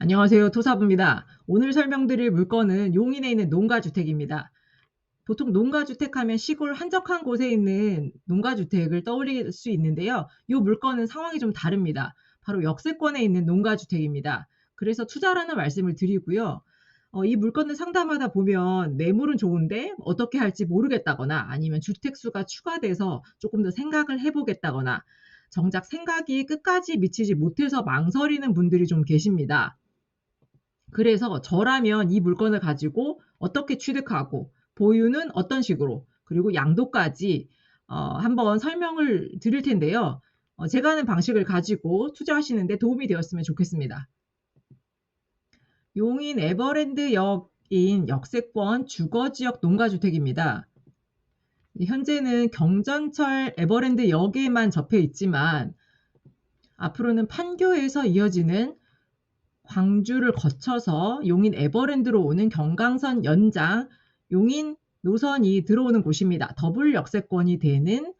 안녕하세요. 토사부입니다. 오늘 설명드릴 물건은 용인에 있는 농가주택입니다. 보통 농가주택 하면 시골 한적한 곳에 있는 농가주택을 떠올릴 수 있는데요. 이 물건은 상황이 좀 다릅니다. 바로 역세권에 있는 농가주택입니다. 그래서 투자라는 말씀을 드리고요. 어, 이 물건을 상담하다 보면 매물은 좋은데 어떻게 할지 모르겠다거나 아니면 주택수가 추가돼서 조금 더 생각을 해보겠다거나 정작 생각이 끝까지 미치지 못해서 망설이는 분들이 좀 계십니다. 그래서 저라면 이 물건을 가지고 어떻게 취득하고 보유는 어떤 식으로 그리고 양도까지 어, 한번 설명을 드릴 텐데요. 어, 제가 하는 방식을 가지고 투자하시는데 도움이 되었으면 좋겠습니다. 용인 에버랜드역인 역세권 주거지역 농가주택입니다. 현재는 경전철 에버랜드역에만 접해 있지만 앞으로는 판교에서 이어지는 광주를 거쳐서 용인 에버랜드로 오는 경강선 연장 용인 노선이 들어오는 곳입니다. 더블 역세권이 되는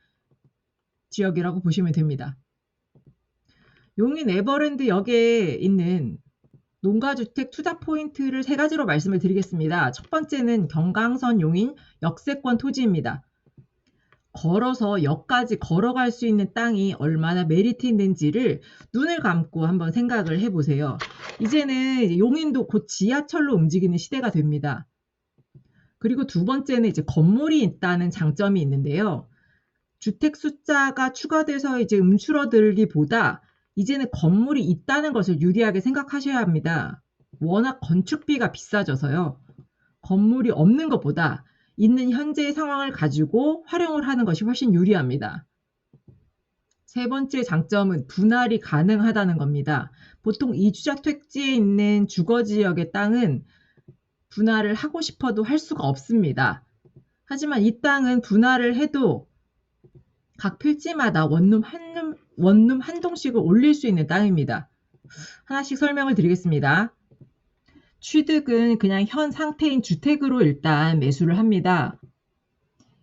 지역이라고 보시면 됩니다. 용인 에버랜드 역에 있는 농가주택 투자 포인트를 세 가지로 말씀을 드리겠습니다. 첫 번째는 경강선 용인 역세권 토지입니다. 걸어서 역까지 걸어갈 수 있는 땅이 얼마나 메리트 있는지를 눈을 감고 한번 생각을 해보세요. 이제는 용인도 곧 지하철로 움직이는 시대가 됩니다. 그리고 두 번째는 이제 건물이 있다는 장점이 있는데요. 주택 숫자가 추가돼서 이제 움츠러들기보다 이제는 건물이 있다는 것을 유리하게 생각하셔야 합니다. 워낙 건축비가 비싸져서요. 건물이 없는 것보다 있는 현재의 상황을 가지고 활용을 하는 것이 훨씬 유리합니다. 세 번째 장점은 분할이 가능하다는 겁니다. 보통 이주자 택지에 있는 주거 지역의 땅은 분할을 하고 싶어도 할 수가 없습니다. 하지만 이 땅은 분할을 해도 각 필지마다 원룸 한, 원룸 한 동씩을 올릴 수 있는 땅입니다. 하나씩 설명을 드리겠습니다. 취득은 그냥 현 상태인 주택으로 일단 매수를 합니다.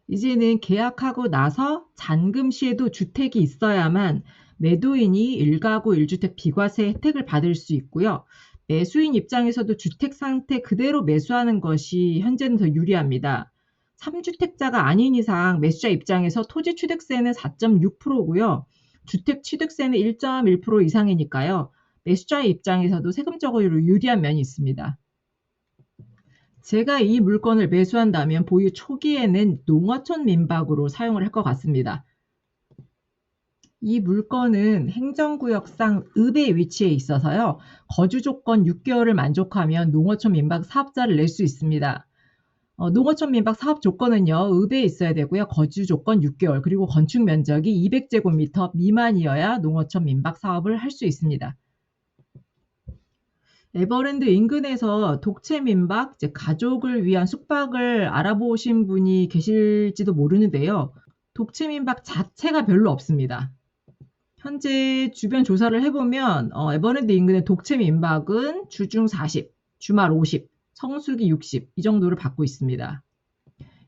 이제는 계약하고 나서 잔금 시에도 주택이 있어야만 매도인이 1가구 1주택 비과세 혜택을 받을 수 있고요. 매수인 입장에서도 주택 상태 그대로 매수하는 것이 현재는 더 유리합니다. 3주택자가 아닌 이상 매수자 입장에서 토지 취득세는 4.6%고요. 주택 취득세는 1.1% 이상이니까요. 매수자의 입장에서도 세금적으로 유리한 면이 있습니다. 제가 이 물건을 매수한다면 보유 초기에는 농어촌 민박으로 사용을 할 것 같습니다. 이 물건은 행정구역상 읍에 위치해 있어서요. 거주 조건 6개월을 만족하면 농어촌 민박 사업자를 낼 수 있습니다. 어, 농어촌 민박 사업 조건은요. 읍에 있어야 되고요. 거주 조건 6개월 그리고 건축 면적이 200제곱미터 미만이어야 농어촌 민박 사업을 할 수 있습니다. 에버랜드 인근에서 독채 민박, 즉 가족을 위한 숙박을 알아보신 분이 계실지도 모르는데요. 독채 민박 자체가 별로 없습니다. 현재 주변 조사를 해보면 어, 에버랜드 인근의 독채 민박은 주중 40, 주말 50, 성수기 60 이 정도를 받고 있습니다.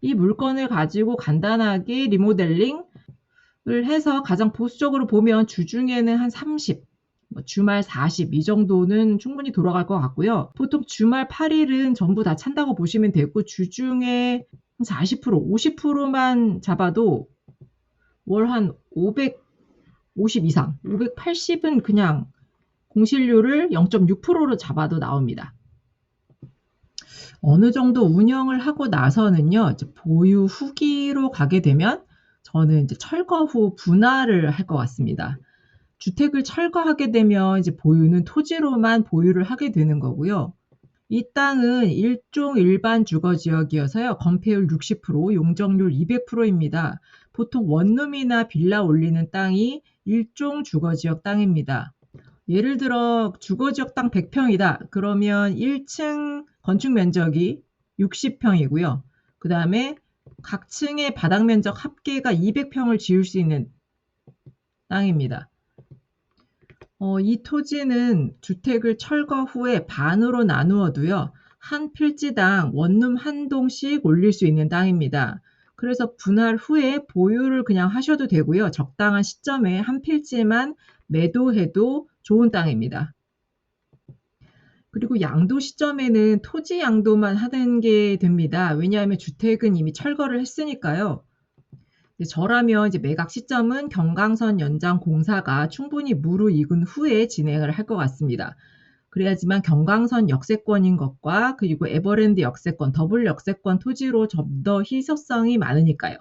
이 물건을 가지고 간단하게 리모델링을 해서 가장 보수적으로 보면 주중에는 한 30, 뭐 주말 40 이 정도는 충분히 돌아갈 것 같고요. 보통 주말 8일은 전부 다 찬다고 보시면 되고 주중에 40% 50%만 잡아도 월 한 550 이상 580은 그냥 공실료를 0.6%로 잡아도 나옵니다. 어느 정도 운영을 하고 나서는요, 보유 후기로 가게 되면 저는 이제 철거 후 분할을 할 것 같습니다. 주택을 철거하게 되면 이제 보유는 토지로만 보유를 하게 되는 거고요. 이 땅은 일종 일반 주거 지역이어서요. 건폐율 60%, 용적률 200%입니다. 보통 원룸이나 빌라 올리는 땅이 일종 주거 지역 땅입니다. 예를 들어 주거 지역 땅 100평이다. 그러면 1층 건축 면적이 60평이고요. 그 다음에 각 층의 바닥 면적 합계가 200평을 지을 수 있는 땅입니다. 어, 이 토지는 주택을 철거 후에 반으로 나누어도요, 한 필지당 원룸 한 동씩 올릴 수 있는 땅입니다. 그래서 분할 후에 보유를 그냥 하셔도 되고요. 적당한 시점에 한 필지만 매도해도 좋은 땅입니다. 그리고 양도 시점에는 토지 양도만 하는 게 됩니다. 왜냐하면 주택은 이미 철거를 했으니까요. 저라면 이제 매각 시점은 경강선 연장 공사가 충분히 무르익은 후에 진행을 할 것 같습니다. 그래야지만 경강선 역세권인 것과 그리고 에버랜드 역세권, 더블 역세권 토지로 좀 더 희소성이 많으니까요.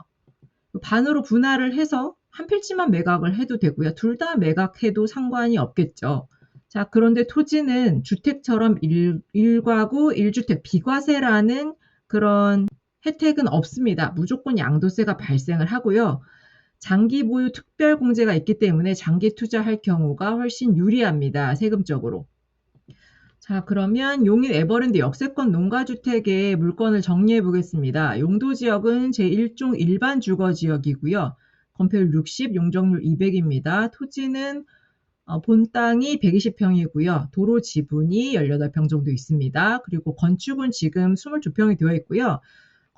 반으로 분할을 해서 한 필지만 매각을 해도 되고요. 둘 다 매각해도 상관이 없겠죠. 자, 그런데 토지는 주택처럼 일, 일가구 1주택 비과세라는 그런 혜택은 없습니다. 무조건 양도세가 발생을 하고요. 장기 보유 특별 공제가 있기 때문에 장기 투자할 경우가 훨씬 유리합니다. 세금적으로. 자, 그러면 용인 에버랜드 역세권 농가주택의 물건을 정리해 보겠습니다. 용도 지역은 제1종 일반 주거 지역이고요. 건폐율 60, 용적률 200입니다. 토지는 어, 본 땅이 120평이고요. 도로 지분이 18평 정도 있습니다. 그리고 건축은 지금 22평이 되어 있고요.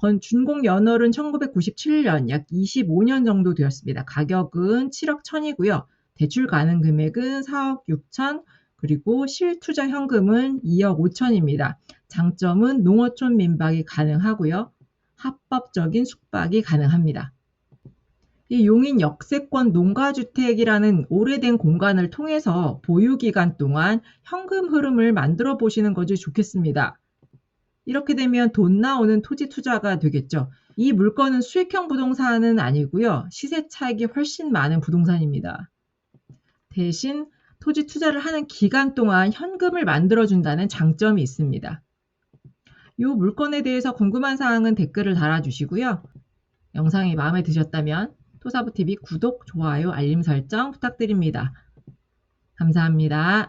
건 준공 연월은 1997년 약 25년 정도 되었습니다. 가격은 7억 1000이고요. 대출 가능 금액은 4억 6천, 그리고 실투자 현금은 2억 5천입니다. 장점은 농어촌 민박이 가능하고요. 합법적인 숙박이 가능합니다. 이 용인 역세권 농가주택이라는 오래된 공간을 통해서 보유기간 동안 현금 흐름을 만들어 보시는 것이 좋겠습니다. 이렇게 되면 돈 나오는 토지 투자가 되겠죠. 이 물건은 수익형 부동산은 아니고요. 시세 차익이 훨씬 많은 부동산입니다. 대신 토지 투자를 하는 기간 동안 현금을 만들어준다는 장점이 있습니다. 이 물건에 대해서 궁금한 사항은 댓글을 달아주시고요. 영상이 마음에 드셨다면 토사부TV 구독, 좋아요, 알림 설정 부탁드립니다. 감사합니다.